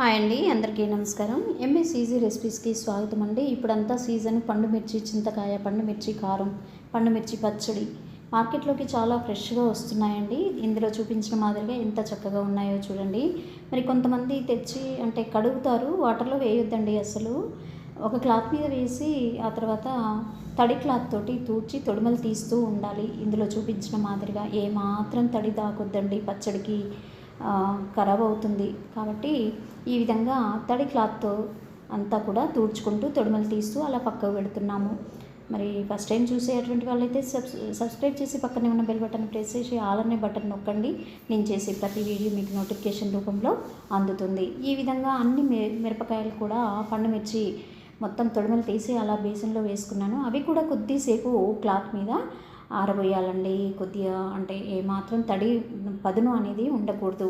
Hi అండి అందరికీ నమస్కారం. ఎంఎస్ఈజీ రెసిపీస్కి స్వాగతం అండి. ఇప్పుడంతా సీజన్ పండు మిర్చి చింతకాయ పండు మిర్చి కారం పండు మిర్చి పచ్చడి మార్కెట్లోకి చాలా ఫ్రెష్గా వస్తున్నాయండి. ఇందులో చూపించిన మాదిరిగా ఎంత చక్కగా ఉన్నాయో చూడండి. మరి కొంతమంది తెచ్చి అంటే కడుగుతారు వాటర్లో వేయొద్దండి అసలు. ఒక క్లాత్ మీద వేసి ఆ తర్వాత తడి క్లాత్ తోటి తూడ్చి తొడిమలు తీస్తూ ఉండాలి. ఇందులో చూపించిన మాదిరిగా ఏమాత్రం తడి దాకొద్దండి పచ్చడికి. ఖరాబ్ అవుతుంది. కాబట్టి ఈ విధంగా తడి క్లాత్తో అంతా కూడా తుడుచుకుంటూ తొడిమలు తీస్తూ అలా పక్కకు పెడుతున్నాము. మరి ఫస్ట్ టైం చూసేటువంటి వాళ్ళైతే సబ్స్ సబ్స్క్రైబ్ చేసి పక్కనే ఉన్న బెల్ బటన్ ప్రెస్ చేసి ఆల్ అనే బటన్ నొక్కండి. నేను చేసే ప్రతి వీడియో మీకు నోటిఫికేషన్ రూపంలో అందుతుంది. ఈ విధంగా అన్ని మిరపకాయలు కూడా పండుమిర్చి మొత్తం తొడిమలు తీసి అలా బేసన్లో వేసుకున్నాను. అవి కూడా కొద్దిసేపు క్లాత్ మీద ఆరబోయాలండి కొద్దిగా అంటే ఏమాత్రం తడి పదును అనేది ఉండకూడదు.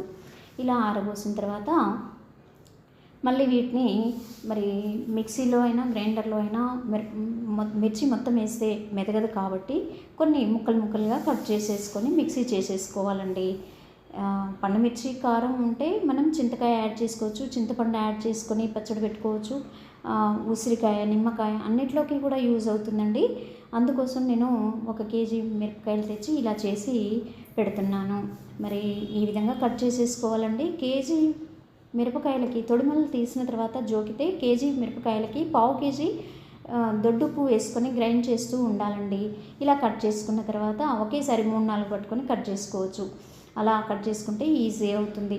ఇలా ఆరబోసిన తర్వాత మళ్ళీ వీటిని మరి మిక్సీలో అయినా గ్రైండర్లో అయినా మిర్ మిర్చి మొత్తం వేస్తే మెదగదు కాబట్టి కొన్ని ముక్కలు ముక్కలుగా కట్ చేసేసుకొని మిక్సీ చేసేసుకోవాలండి. పండు మిర్చి కారం ఉంటే మనం చింతకాయ యాడ్ చేసుకోవచ్చు చింతపండు యాడ్ చేసుకొని పచ్చడి పెట్టుకోవచ్చు. ఉసిరికాయ నిమ్మకాయ అన్నిట్లోకి కూడా యూజ్ అవుతుందండి. అందుకోసం నేను ఒక కేజీ మిరపకాయలు తెచ్చి ఇలా చేసి పెడుతున్నాను. మరి ఈ విధంగా కట్ చేసేసుకోవాలండి. కేజీ మిరపకాయలకి తొడిమలు తీసిన తర్వాత జోకితే కేజీ మిరపకాయలకి పావు కేజీ దొడ్డుప్పు వేసుకొని గ్రైండ్ చేస్తూ ఉండాలండి. ఇలా కట్ చేసుకున్న తర్వాత ఒకేసారి మూడు నాలుగు పట్టుకొని కట్ చేసుకోవచ్చు. అలా కట్ చేసుకుంటే ఈజీ అవుతుంది.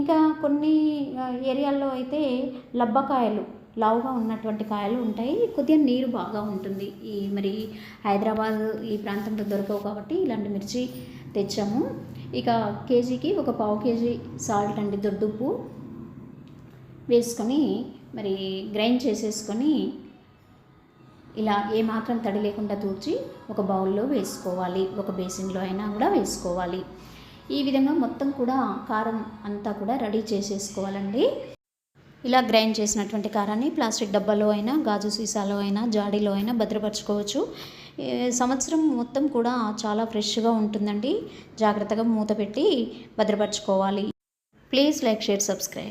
ఇంకా కొన్ని ఏరియాల్లో అయితే లబ్బకాయలు లావుగా ఉన్నటువంటి కాయలు ఉంటాయి. కొద్దిగా నీరు బాగా ఉంటుంది. ఈ మరి హైదరాబాద్ ఈ ప్రాంతంలో దొరకవు కాబట్టి ఇలాంటి మిర్చి తెచ్చాము. ఇక కేజీకి ఒక పావు కేజీ సాల్ట్ అండి దొడ్డుప్పు వేసుకొని మరి గ్రైండ్ చేసేసుకొని ఇలా ఏమాత్రం తడి లేకుండా తూర్చి ఒక బౌల్లో వేసుకోవాలి. ఒక బేసిన్లో అయినా కూడా వేసుకోవాలి. ఈ విధంగా మొత్తం కూడా కారం అంతా కూడా రెడీ చేసేసుకోవాలండి. ఇలా గ్రైండ్ చేసినటువంటి కారాన్ని ప్లాస్టిక్ డబ్బాలో అయినా గాజు సీసాలో అయినా జాడీలో అయినా భద్రపరచుకోవచ్చు. సంవత్సరం మొత్తం కూడా చాలా ఫ్రెష్గా ఉంటుందండి. జాగ్రత్తగా మూత పెట్టి భద్రపరచుకోవాలి. Please like share subscribe.